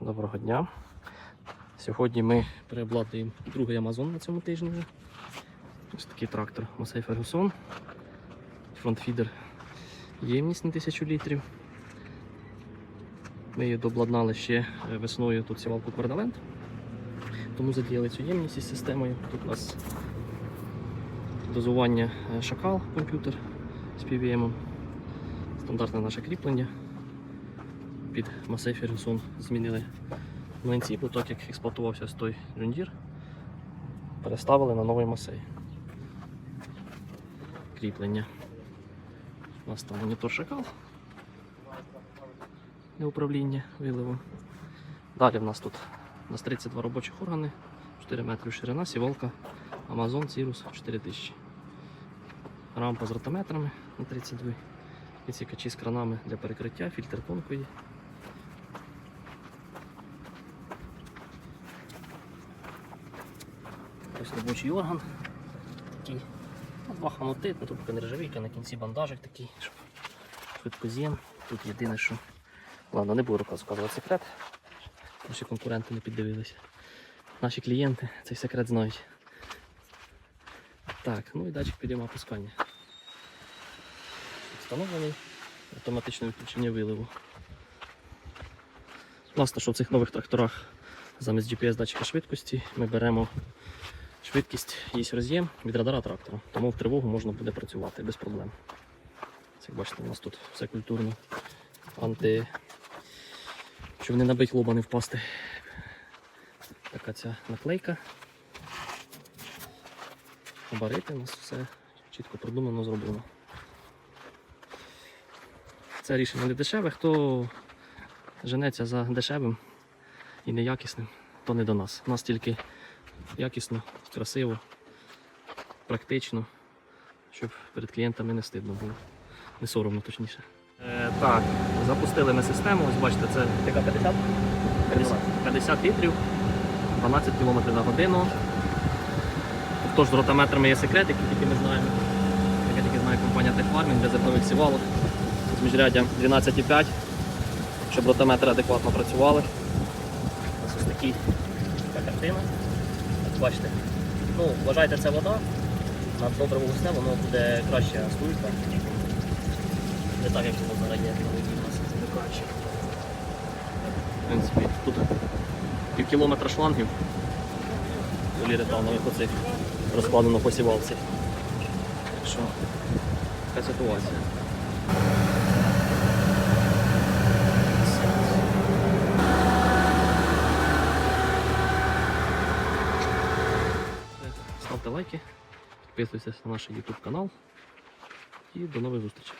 Доброго дня. Сьогодні ми переобладнуємо другий Амазон на цьому тижні. Ось такий трактор Масей Фергюсон. Фронтфідер ємність на 1000 літрів. Ми її дообладнали ще е, весною тут сівалку Квардалент. Тому задіяли цю ємність із системою. Тут у нас дозування е, шакал комп'ютер з PVM. Стандартне наше кріплення під Масей Фергюсон змінили млинці, бо так як експлуатувався той джундір, переставили на новий Масей. Кріплення. У нас там монітор шакал для управління виливом. Далі в нас тут у нас 32 робочих органи, 4 метри ширина, сівалка, Amazon Cirrus 4000. Рампа з ротометрами на 32. Відсікачі з кранами для перекриття, фільтр тонкої. Ось робочий орган. Такий. Ну, два хомути, ну, тут нержавійка, на кінці бандажик такий, щоб швидко з'єм. Тут єдине, що. Ладно, не буду розказувати секрет. Наші конкуренти не піддивилися. Наші клієнти цей секрет знають. Так, ну і датчик підійма опускання. Встановлений автоматичне відключення виливу. Власне, що в цих нових тракторах замість GPS датчика швидкості ми беремо швидкість, є роз'єм від радара трактора, тому в тривогу можна буде працювати без проблем. Це, як бачите, у нас тут все культурно. Анти... Щоб не набить лоба не впасти. Така ця наклейка. Габарити у нас все чітко продумано зроблено. Це рішення не дешеве. Хто женеться за дешевим і неякісним, то не до нас. У нас тільки якісно, красиво, практично, щоб перед клієнтами не стидно було. Не соромно точніше. Е, так, запустили ми систему. Ось бачите, це Така 50? 50, 50 літрів, 12 км на годину. Тож з ротометрами є секрет, який тільки ми знаємо. Яка тільки знає компанія Techfarming для зернових сівалок. З міжряддям 12,5, щоб ротометри адекватно працювали. Ось ось такі, картина. Бачите. Ну, вважайте, це вода. На доброму весне воно буде краща струйка. Не так, як воно зараз є на воді у нас замикаючи. В принципі, тут пів кілометра шлангів поліретанових оцих розкладено по сівалці. Так що така ситуація. Ставте лайки, підписуйтесь на наш YouTube канал і до нових зустрічей.